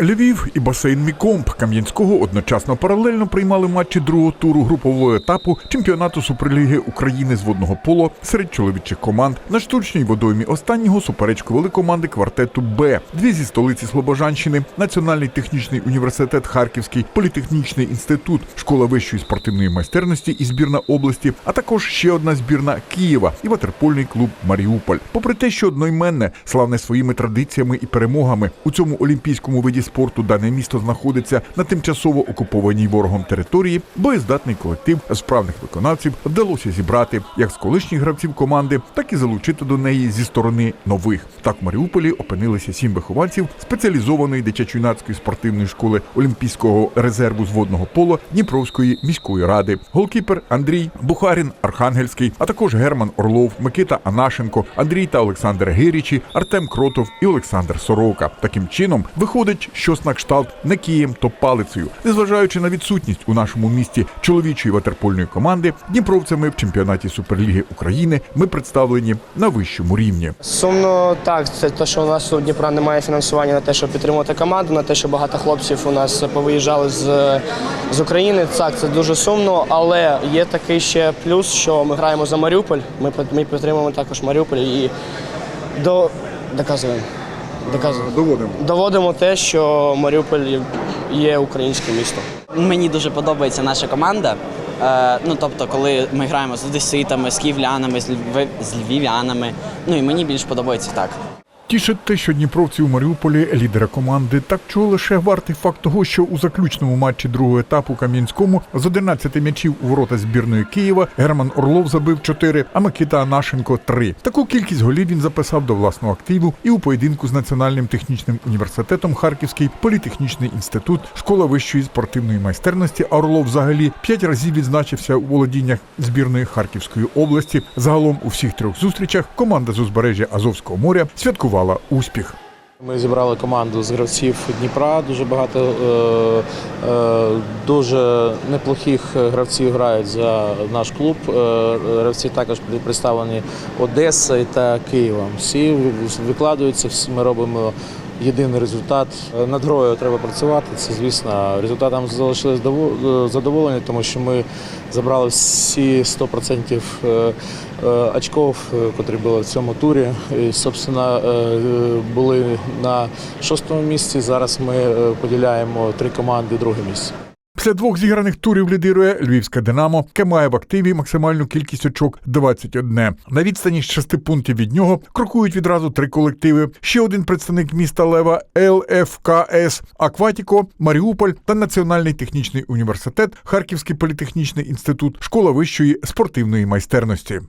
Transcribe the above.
Львів і басейн Мікомп Кам'янського одночасно паралельно приймали матчі другого туру групового етапу чемпіонату Суперліги України з водного поло серед чоловічих команд. На штучній водоймі останнього суперечку вели команди квартету Б. Дві зі столиці Слобожанщини, Національний технічний університет Харківський, політехнічний інститут, школа вищої спортивної майстерності і збірна області, а також ще одна збірна Києва і ватерпольний клуб Маріуполь. Попри те, що одноіменне, славне своїми традиціями і перемогами у цьому олімпійському виді спорту дане місто знаходиться на тимчасово окупованій ворогом території, боєздатний колектив справних виконавців вдалося зібрати як з колишніх гравців команди, так і залучити до неї зі сторони нових. Так в Маріуполі опинилися сім вихованців спеціалізованої дитячо-юнацької спортивної школи Олімпійського резерву з водного поло Дніпровської міської ради. Голкіпер Андрій Бухарін, Архангельський, а також Герман Орлов, Микита Анашенко, Андрій та Олександр Гирічі, Артем Кротов і Олександр Сорока. Таким чином виходить щось на кшталт не києм, то палицею, незважаючи на відсутність у нашому місті чоловічої ватерпольної команди, дніпровцями в чемпіонаті Суперліги України ми представлені на вищому рівні. Сумно так, це те, що у нас у Дніпра немає фінансування на те, щоб підтримувати команду, на те, що багато хлопців у нас повиїжджали з, з України. Так, це дуже сумно, але є такий ще плюс, що ми граємо за Маріуполь. Ми, ми підтримуємо також Маріуполь і до, доказуємо. Доказуємо. Доводимо. Доводимо те, що Маріуполь є українське місто. Мені дуже подобається наша команда. Е, ну, тобто, коли ми граємо з одеситами, з київлянами, з львів'янами. Ну і мені більш подобається так. Тішить те, що дніпровці у Маріуполі лідери команди. Так чого лише вартий факт того, що у заключному матчі другого етапу Кам'янському з 11 м'ячів у ворота збірної Києва Герман Орлов забив 4, а Микита Анашенко 3. Таку кількість голів він записав до власного активу і у поєдинку з Національним технічним університетом Харківський політехнічний інститут, школа вищої спортивної майстерності. А Орлов взагалі п'ять разів відзначився у володіннях збірної Харківської області. Загалом у всіх трьох зустрічах команда з узбережжя Азовського моря святкувала успіх. Ми зібрали команду з гравців Дніпра. Дуже багато е, е, дуже неплохих гравців грають за наш клуб. Е, гравці також представлені Одесою та Києвом. Всі викладаються, всі ми робимо. Єдиний результат над грою треба працювати. Це звісно, результатом залишились задоволені, тому що ми забрали всі 100% е, е, очков, е, котрі були в цьому турі. І, собственно, е, були на шостому місці. Зараз ми е, поділяємо три команди друге місце. Після двох зіграних турів лідирує Львівська Динамо, яке має в активі максимальну кількість очок 21. На відстані з шести пунктів від нього крокують відразу три колективи. Ще один представник міста Лева ЛФКС Акватіко, Маріуполь та Національний технічний університет, Харківський політехнічний інститут, школа вищої спортивної майстерності.